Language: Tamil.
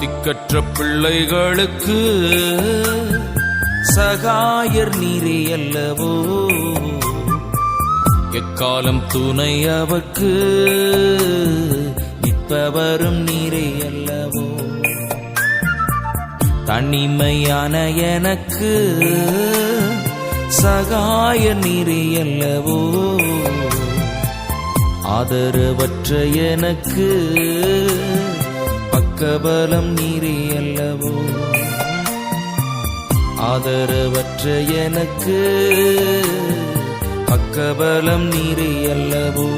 திக்கற்ற பிள்ளைகளுக்கு சகாயர் நீரே அல்லவோ? எக்காலம் துணை அவர்க்கு நிற்பவரும் நீரே அல்லவோ? தனிமையான எனக்கு சகாய நீரே அல்லவோ? ஆதரவற்ற எனக்கு பக்கபலம் நீரே அல்லவோ? ஆதரவற்ற எனக்கு பக்கபலம் நீரே அல்லவோ?